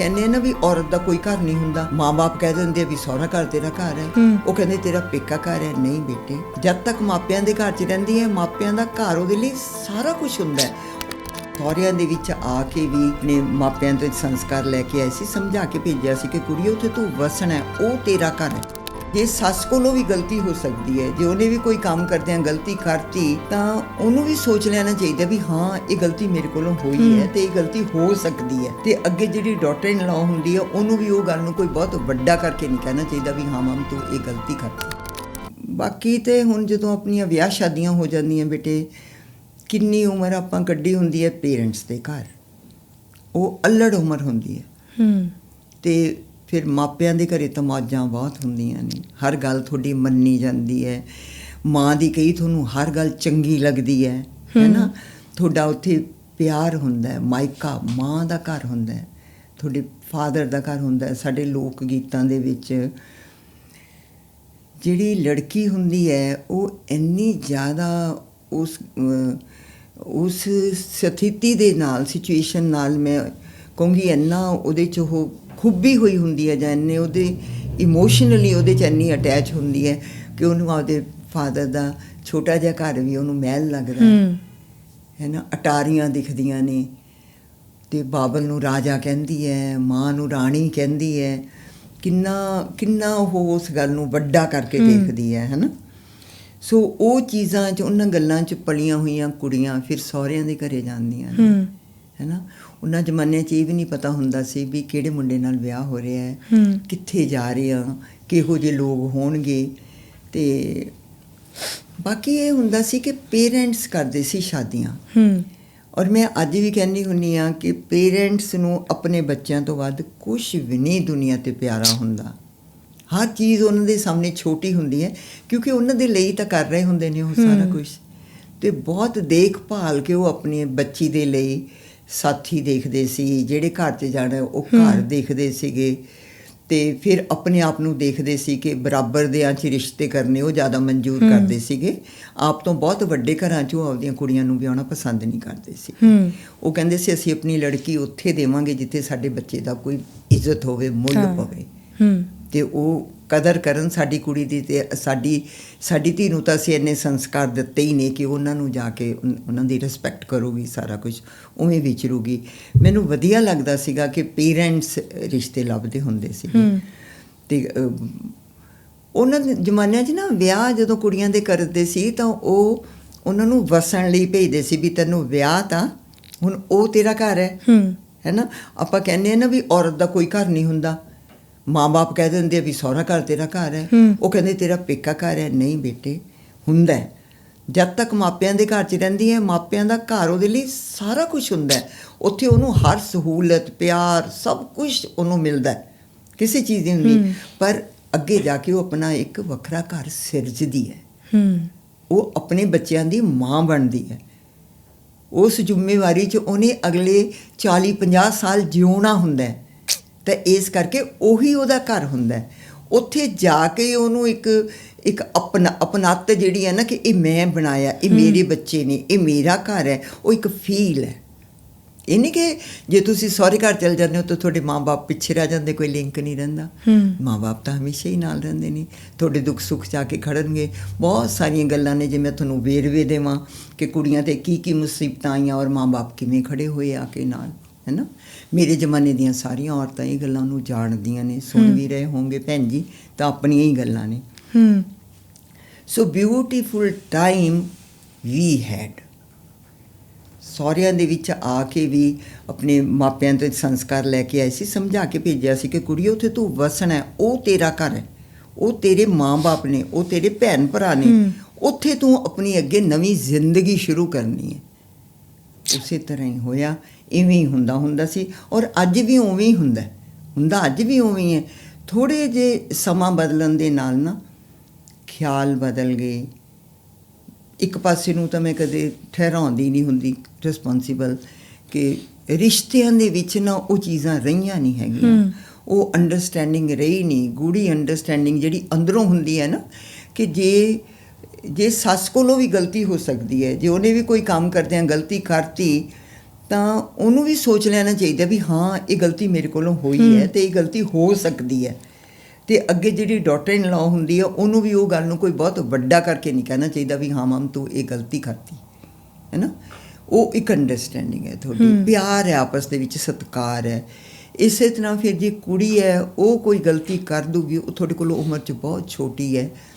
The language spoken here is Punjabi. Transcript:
ਕਹਿੰਦੇ ਆ ਨਾ ਵੀ ਔਰਤ ਦਾ ਕੋਈ ਘਰ ਨਹੀਂ ਹੁੰਦਾ। ਮਾਂ-ਬਾਪ ਕਹਿ ਦਿੰਦੇ ਆ ਵੀ ਸਹੁਰਾ ਘਰ ਤੇਰਾ ਘਰ ਹੈ। ਉਹ ਕਹਿੰਦੇ ਤੇਰਾ ਪੇਕਾ ਘਰ ਹੈ। ਨਹੀਂ ਬੇਟੇ ਜਦ ਤੱਕ ਮਾਪਿਆਂ ਦੇ ਘਰ 'ਚ ਰਹਿੰਦੀ ਹੈ ਮਾਪਿਆਂ ਦਾ ਘਰ ਉਹਦੇ ਲਈ ਸਾਰਾ ਕੁਝ ਹੁੰਦਾ ਹੈ। ਸਹੁਰਿਆਂ ਦੇ ਵਿੱਚ ਆ ਕੇ ਵੀ ਨੇ ਮਾਪਿਆਂ ਤੋਂ ਸੰਸਕਾਰ ਲੈ ਕੇ ਆਏ ਸੀ ਸਮਝਾ ਕੇ ਭੇਜਿਆ ਸੀ ਕਿ ਕੁੜੀਓ ਉੱਥੇ ਤੂੰ ਵਸਣਾ ਉਹ ਤੇਰਾ ਘਰ ਹੈ। ਜੇ ਸੱਸ ਕੋਲੋਂ ਵੀ ਗਲਤੀ ਹੋ ਸਕਦੀ ਹੈ ਜੇ ਉਹਨੇ ਵੀ ਕੋਈ ਕੰਮ ਕਰਦਿਆਂ ਗਲਤੀ ਕਰਤੀ ਤਾਂ ਉਹਨੂੰ ਵੀ ਸੋਚ ਲੈਣਾ ਚਾਹੀਦਾ ਵੀ ਹਾਂ ਇਹ ਗਲਤੀ ਮੇਰੇ ਕੋਲੋਂ ਹੋਈ ਹੈ ਤੇ ਇਹ ਗਲਤੀ ਹੋ ਸਕਦੀ ਹੈ। ਤੇ ਅੱਗੇ ਜਿਹੜੀ ਡਾਟਰ ਇਨ ਲਾ ਹੁੰਦੀ ਹੈ ਉਹਨੂੰ ਵੀ ਉਹ ਗੱਲ ਨੂੰ ਕੋਈ ਬਹੁਤ ਵੱਡਾ ਕਰਕੇ ਨਹੀਂ ਕਹਿਣਾ ਚਾਹੀਦਾ ਵੀ ਹਾਂ ਮਮ ਤੂੰ ਇਹ ਗਲਤੀ ਕਰਤੀ। ਬਾਕੀ ਤੇ ਹੁਣ ਜਦੋਂ ਆਪਣੀਆਂ ਵਿਆਹ ਸ਼ਾਦੀਆਂ ਹੋ ਜਾਂਦੀਆਂ ਬੇਟੇ ਕਿੰਨੀ ਉਮਰ ਆਪਾਂ ਕੱਢੀ ਹੁੰਦੀ ਹੈ ਪੇਰੈਂਟਸ ਦੇ ਘਰ। ਉਹ ਅਲੜ ਉਮਰ ਹੁੰਦੀ ਹੈ। ਹੂੰ। ਤੇ ਫਿਰ ਮਾਪਿਆਂ ਦੇ ਘਰੇ ਤਾਂ ਮੌਜਾਂ ਬਹੁਤ ਹੁੰਦੀਆਂ ਨੇ। ਹਰ ਗੱਲ ਤੁਹਾਡੀ ਮੰਨੀ ਜਾਂਦੀ ਹੈ। ਮਾਂ ਦੀ ਕਹੀ ਤੁਹਾਨੂੰ ਹਰ ਗੱਲ ਚੰਗੀ ਲੱਗਦੀ ਹੈ ਹੈਨਾ ਤੁਹਾਡਾ ਉੱਥੇ ਪਿਆਰ ਹੁੰਦਾ ਹੈ ਮਾਇਕਾ ਮਾਂ ਦਾ ਘਰ ਹੁੰਦਾ ਹੈ ਤੁਹਾਡੇ ਫਾਦਰ ਦਾ ਘਰ ਹੁੰਦਾ ਹੈ ਸਾਡੇ ਲੋਕ ਗੀਤਾਂ ਦੇ ਵਿੱਚ। ਜਿਹੜੀ ਲੜਕੀ ਹੁੰਦੀ ਹੈ ਉਹ ਇੰਨੀ ਜ਼ਿਆਦਾ ਉਸ ਉਸ ਸਥਿਤੀ ਦੇ ਨਾਲ ਸਿਚੁਏਸ਼ਨ ਨਾਲ ਮੈਂ ਕਹੂੰਗੀ ਇੰਨਾ ਉਹਦੇ ਚ ਉਹ ਖੁੱਬੀ ਹੋਈ ਹੁੰਦੀ ਹੈ ਜਾਂ ਇੰਨੇ ਉਹਦੇ ਇਮੋਸ਼ਨਲੀ ਉਹਦੇ ਚ ਇੰਨੀ ਅਟੈਚ ਹੁੰਦੀ ਹੈ ਕਿ ਉਹਨੂੰ ਆਪਦੇ ਫਾਦਰ ਦਾ ਛੋਟਾ ਜਿਹਾ ਘਰ ਵੀ ਉਹਨੂੰ ਮਹਿਲ ਲੱਗਦਾ ਹੈ। ਨਾ ਅਟਾਰੀਆਂ ਦਿਖਦੀਆਂ ਨੇ ਤੇ ਬਾਬਲ ਨੂੰ ਰਾਜਾ ਕਹਿੰਦੀ ਹੈ ਮਾਂ ਨੂੰ ਰਾਣੀ ਕਹਿੰਦੀ ਹੈ। ਕਿੰਨਾ ਕਿੰਨਾ ਉਹ ਉਸ ਗੱਲ ਨੂੰ ਵੱਡਾ ਕਰਕੇ ਦੇਖਦੀ ਹੈ ਹੈ ਨਾ ਸੋ ਉਹ ਚੀਜ਼ਾਂ 'ਚ ਉਹਨਾਂ ਗੱਲਾਂ 'ਚ ਪਲੀਆਂ ਹੋਈਆਂ ਕੁੜੀਆਂ ਫਿਰ ਸਹੁਰਿਆਂ ਦੇ ਘਰੇ ਜਾਂਦੀਆਂ ਨੇ। ਹੂੰ ਨਾ ਉਹਨਾਂ ਜ਼ਮਾਨਿਆਂ 'ਚ ਇਹ ਵੀ ਨਹੀਂ ਪਤਾ ਹੁੰਦਾ ਸੀ ਵੀ ਕਿਹੜੇ ਮੁੰਡੇ ਨਾਲ ਵਿਆਹ ਹੋ ਰਿਹਾ ਹੈ ਹੂੰ। ਕਿੱਥੇ ਜਾ ਰਹੇ ਆ ਕਿਹੋ ਜਿਹੇ ਲੋਕ ਹੋਣਗੇ। ਤੇ ਬਾਕੀ ਇਹ ਹੁੰਦਾ ਸੀ ਕਿ ਪੇਰੈਂਟਸ ਕਰਦੇ ਸੀ ਸ਼ਾਦੀਆਂ। ਹੂੰ। ਔਰ ਮੈਂ ਅੱਜ ਵੀ ਕਹਿੰਦੀ ਹੁੰਨੀ ਆ ਕਿ ਪੇਰੈਂਟਸ ਨੂੰ ਆਪਣੇ ਬੱਚਿਆਂ ਤੋਂ ਵੱਧ ਕੁਝ ਵੀ ਨਹੀਂ ਦੁਨੀਆ ਤੇ ਪਿਆਰਾ ਹੁੰਦਾ। ਹਰ ਚੀਜ਼ ਉਹਨਾਂ ਦੇ ਸਾਹਮਣੇ ਛੋਟੀ ਹੁੰਦੀ ਹੈ ਕਿਉਂਕਿ ਉਹਨਾਂ ਦੇ ਲਈ ਤਾਂ ਕਰ ਰਹੇ ਹੁੰਦੇ ਨੇ ਉਹ ਸਾਰਾ ਕੁਝ ਤੇ ਬਹੁਤ ਦੇਖਭਾਲ ਕੇ ਉਹ ਆਪਣੀ ਬੱਚੀ ਦੇ ਲਈ ਸਾਥੀ ਦੇਖਦੇ ਸੀ ਜਿਹੜੇ ਘਰ 'ਚ ਜਾਣਾ ਉਹ ਘਰ ਦੇਖਦੇ ਸੀਗੇ। ਤੇ ਫਿਰ ਆਪਣੇ ਆਪ ਨੂੰ ਦੇਖਦੇ ਸੀ ਕਿ ਬਰਾਬਰ ਦੇ ਆਂ 'ਚ ਰਿਸ਼ਤੇ ਕਰਨੇ ਉਹ ਜ਼ਿਆਦਾ ਮਨਜ਼ੂਰ ਕਰਦੇ ਸੀਗੇ। ਆਪ ਤੋਂ ਬਹੁਤ ਵੱਡੇ ਘਰਾਂ 'ਚ ਆਪਦੀਆਂ ਕੁੜੀਆਂ ਨੂੰ ਵਿਆਹਣਾ ਪਸੰਦ ਨਹੀਂ ਕਰਦੇ ਸੀ। ਉਹ ਕਹਿੰਦੇ ਸੀ ਅਸੀਂ ਆਪਣੀ ਲੜਕੀ ਉੱਥੇ ਦੇਵਾਂਗੇ ਜਿੱਥੇ ਸਾਡੇ ਬੱਚੇ ਦਾ ਕੋਈ ਇੱਜ਼ਤ ਹੋਵੇ ਮੁੱਲ। ਪਵੇ। ਤੇ ਉਹ ਕਦਰ ਕਰਨ ਸਾਡੀ ਕੁੜੀ ਦੀ ਤੇ ਸਾਡੀ ਸਾਡੀ ਧੀ ਨੂੰ ਤਾਂ ਅਸੀਂ ਇੰਨੇ ਸੰਸਕਾਰ ਦਿੱਤੇ ਹੀ ਨੇ ਕਿ ਉਹਨਾਂ ਨੂੰ ਜਾ ਕੇ ਉਹਨਾਂ ਦੀ ਰਿਸਪੈਕਟ ਕਰੂਗੀ ਸਾਰਾ ਕੁਝ ਉਵੇਂ ਵਿਚਰੂਗੀ। ਮੈਨੂੰ ਵਧੀਆ ਲੱਗਦਾ ਸੀਗਾ ਕਿ ਪੇਰੈਂਟਸ ਰਿਸ਼ਤੇ ਲੱਭਦੇ ਹੁੰਦੇ ਸੀ। ਤੇ ਉਹਨਾਂ ਦੇ ਜ਼ਮਾਨਿਆਂ 'ਚ ਨਾ ਵਿਆਹ ਜਦੋਂ ਕੁੜੀਆਂ ਦੇ ਕਰਦੇ ਸੀ ਤਾਂ ਉਹ ਉਹਨਾਂ ਨੂੰ ਵਸਣ ਲਈ ਭੇਜਦੇ ਸੀ ਵੀ ਤੈਨੂੰ ਵਿਆਹ ਤਾਂ ਹੁਣ ਉਹ ਤੇਰਾ ਘਰ ਹੈ। ਹੂੰ। ਹੈ ਨਾ? ਆਪਾਂ ਕਹਿੰਦੇ ਆ ਨਾ ਵੀ ਔਰਤ ਦਾ ਕੋਈ ਘਰ ਨਹੀਂ ਹੁੰਦਾ। ਮਾਂ-ਬਾਪ ਕਹਿ ਦਿੰਦੇ ਆ ਵੀ ਸਹੁਰਾ ਘਰ ਤੇਰਾ ਘਰ ਹੈ। ਉਹ ਕਹਿੰਦੇ ਤੇਰਾ ਪੇਕਾ ਘਰ ਹੈ। ਨਹੀਂ ਬੇਟੇ ਹੁੰਦਾ ਹੈ। ਜਦ ਤੱਕ ਮਾਪਿਆਂ ਦੇ ਘਰ 'ਚ ਰਹਿੰਦੀ ਹੈ ਮਾਪਿਆਂ ਦਾ ਘਰ ਉਹਦੇ ਲਈ ਸਾਰਾ ਕੁਝ ਹੁੰਦਾ ਹੈ। ਉੱਥੇ ਉਹਨੂੰ ਹਰ ਸਹੂਲਤ ਪਿਆਰ ਸਭ ਕੁਝ ਉਹਨੂੰ ਮਿਲਦਾ ਹੈ। ਕਿਸੇ ਚੀਜ਼ ਦੀ ਨਹੀਂ। ਪਰ ਅੱਗੇ ਜਾ ਕੇ ਉਹ ਆਪਣਾ ਇੱਕ ਵੱਖਰਾ ਘਰ ਸਿਰਜਦੀ ਹੈ। ਹੂੰ। ਉਹ ਆਪਣੇ ਬੱਚਿਆਂ ਦੀ ਮਾਂ ਬਣਦੀ ਹੈ। ਉਸ ਜ਼ਿੰਮੇਵਾਰੀ 'ਚ ਉਹਨੇ ਅਗਲੇ 40 50 ਸਾਲ ਜਿਉਣਾ ਹੁੰਦਾ ਹੈ। ਤਾਂ ਇਸ ਕਰਕੇ ਉਹੀ ਉਹਦਾ ਘਰ ਹੁੰਦਾ ਉੱਥੇ ਜਾ ਕੇ ਉਹਨੂੰ ਇੱਕ ਇੱਕ ਆਪਣਾ ਅਪਨੱਤ ਜਿਹੜੀ ਹੈ ਨਾ ਕਿ ਇਹ ਮੈਂ ਬਣਾਇਆ ਇਹ ਮੇਰੇ ਬੱਚੇ ਨੇ ਇਹ ਮੇਰਾ ਘਰ ਹੈ ਉਹ ਇੱਕ ਫੀਲ ਹੈ। ਇਹ ਨਹੀਂ ਕਿ ਜੇ ਤੁਸੀਂ ਸਹੁਰੇ ਘਰ ਚਲ ਜਾਂਦੇ ਹੋ ਤਾਂ ਤੁਹਾਡੇ ਮਾਪੇ ਪਿੱਛੇ ਰਹਿ ਜਾਂਦੇ ਕੋਈ ਲਿੰਕ ਨਹੀਂ ਰਹਿੰਦਾ। ਮਾਪੇ ਤਾਂ ਹਮੇਸ਼ਾ ਹੀ ਨਾਲ ਰਹਿੰਦੇ ਨੇ। ਤੁਹਾਡੇ ਦੁੱਖ ਸੁੱਖ ਜਾ ਕੇ ਖੜਨਗੇ। ਬਹੁਤ ਸਾਰੀਆਂ ਗੱਲਾਂ ਨੇ ਜੇ ਮੈਂ ਤੁਹਾਨੂੰ ਵੇਰਵੇ ਦੇਵਾਂ ਕਿ ਕੁੜੀਆਂ ਤੇ ਕੀ ਕੀ ਮੁਸੀਬਤਾਂ ਆਈਆਂ ਔਰ ਮਾਪੇ ਕਿਵੇਂ ਖੜੇ ਹੋਏ ਆ ਕੇ ਨਾਲ। ਹੈਨਾ? ਮੇਰੇ ਜ਼ਮਾਨੇ ਦੀਆਂ ਸਾਰੀਆਂ ਔਰਤਾਂ ਇਹ ਗੱਲਾਂ ਨੂੰ ਜਾਣਦੀਆਂ ਨੇ ਸੁਣ ਵੀ ਰਹੇ ਹੋਣਗੇ। ਭੈਣ ਜੀ ਤਾਂ ਆਪਣੀਆਂ ਹੀ ਗੱਲਾਂ ਨੇ। ਹੂੰ। So beautiful time we had ਸਹੁਰਿਆਂ ਦੇ ਵਿੱਚ ਆ ਕੇ ਵੀ ਆਪਣੇ ਮਾਪਿਆਂ ਤੋਂ ਸੰਸਕਾਰ ਲੈ ਕੇ ਆਏ ਸੀ ਸਮਝਾ ਕੇ ਭੇਜਿਆ ਸੀ ਕਿ ਕੁੜੀਓ ਉੱਥੇ ਤੂੰ ਵਸਣਾ ਹੈ ਉਹ ਤੇਰਾ ਘਰ ਹੈ। ਉਹ ਤੇਰੇ ਮਾਂ-ਬਾਪ ਨੇ ਉਹ ਤੇਰੇ ਭੈਣ ਭਰਾ ਨੇ। ਉੱਥੇ ਤੂੰ ਆਪਣੀ ਅੱਗੇ ਨਵੀਂ ਜ਼ਿੰਦਗੀ ਸ਼ੁਰੂ ਕਰਨੀ ਹੈ। ਉਸੇ ਤਰ੍ਹਾਂ ਹੀ ਹੋਇਆ। ਇਵੇਂ ਹੁੰਦਾ ਹੁੰਦਾ ਸੀ ਔਰ ਅੱਜ ਵੀ ਉਵੇਂ ਹੀ ਹੁੰਦਾ। ਹੁੰਦਾ ਅੱਜ ਵੀ ਉਵੇਂ ਹੀ ਹੈ ਥੋੜੇ ਜੇ ਸਮਾਂ ਬਦਲਣ ਦੇ ਨਾਲ ਨਾ ਖਿਆਲ ਬਦਲ ਗਏ ਇੱਕ ਪਾਸੇ ਨੂੰ ਤਾਂ ਮੈਂ ਕਦੇ ਠਹਿਰਾਉਂਦੀ ਨਹੀਂ ਹੁੰਦੀ ਰਿਸਪੌਂਸਿਬਲ ਕਿ ਰਿਸ਼ਤਿਆਂ ਦੇ ਵਿੱਚ ਨਾ ਉਹ ਚੀਜ਼ਾਂ ਰਹੀਆਂ ਨਹੀਂ ਹੈਗੀਆਂ। ਉਹ ਅੰਡਰਸਟੈਂਡਿੰਗ ਰਹੀ ਨਹੀਂ ਗੂੜੀ ਅੰਡਰਸਟੈਂਡਿੰਗ ਜਿਹੜੀ ਅੰਦਰੋਂ ਹੁੰਦੀ ਹੈ ਨਾ ਕਿ ਜੇ ਜੇ ਸੱਸ ਕੋਲੋਂ ਵੀ ਗਲਤੀ ਹੋ ਸਕਦੀ ਹੈ ਜੇ ਉਹਨੇ ਵੀ ਕੋਈ ਕੰਮ ਕਰਦਿਆਂ ਗਲਤੀ ਕਰਤੀ ਤਾਂ ਉਹਨੂੰ ਵੀ ਸੋਚ ਲੈਣਾ ਚਾਹੀਦਾ ਵੀ ਹਾਂ ਇਹ ਗਲਤੀ ਮੇਰੇ ਕੋਲੋਂ ਹੋਈ ਹੈ ਤੇ ਇਹ ਗਲਤੀ ਹੋ ਸਕਦੀ ਹੈ। ਤੇ ਅੱਗੇ ਜਿਹੜੀ ਡਾਟਰ ਇਨ ਲਾ ਹੁੰਦੀ ਹੈ ਉਹਨੂੰ ਵੀ ਉਹ ਗੱਲ ਨੂੰ ਕੋਈ ਬਹੁਤ ਵੱਡਾ ਕਰਕੇ ਨਹੀਂ ਕਹਿਣਾ ਚਾਹੀਦਾ ਵੀ ਹਾਂ ਮਮ ਤੂੰ ਇਹ ਗਲਤੀ ਕਰਤੀ। ਹੈ ਨਾ? ਉਹ ਇੱਕ ਅੰਡਰਸਟੈਂਡਿੰਗ ਹੈ ਤੁਹਾਡੀ। ਪਿਆਰ ਹੈ ਆਪਸ ਦੇ ਵਿੱਚ ਸਤਿਕਾਰ ਹੈ। ਇਸੇ ਤਰ੍ਹਾਂ ਫਿਰ ਜੇ ਕੁੜੀ ਹੈ ਉਹ ਕੋਈ ਗਲਤੀ ਕਰ ਦੂਗੀ ਉਹ ਤੁਹਾਡੇ ਕੋਲ ਉਮਰ 'ਚ ਬਹੁਤ ਛੋਟੀ ਹੈ।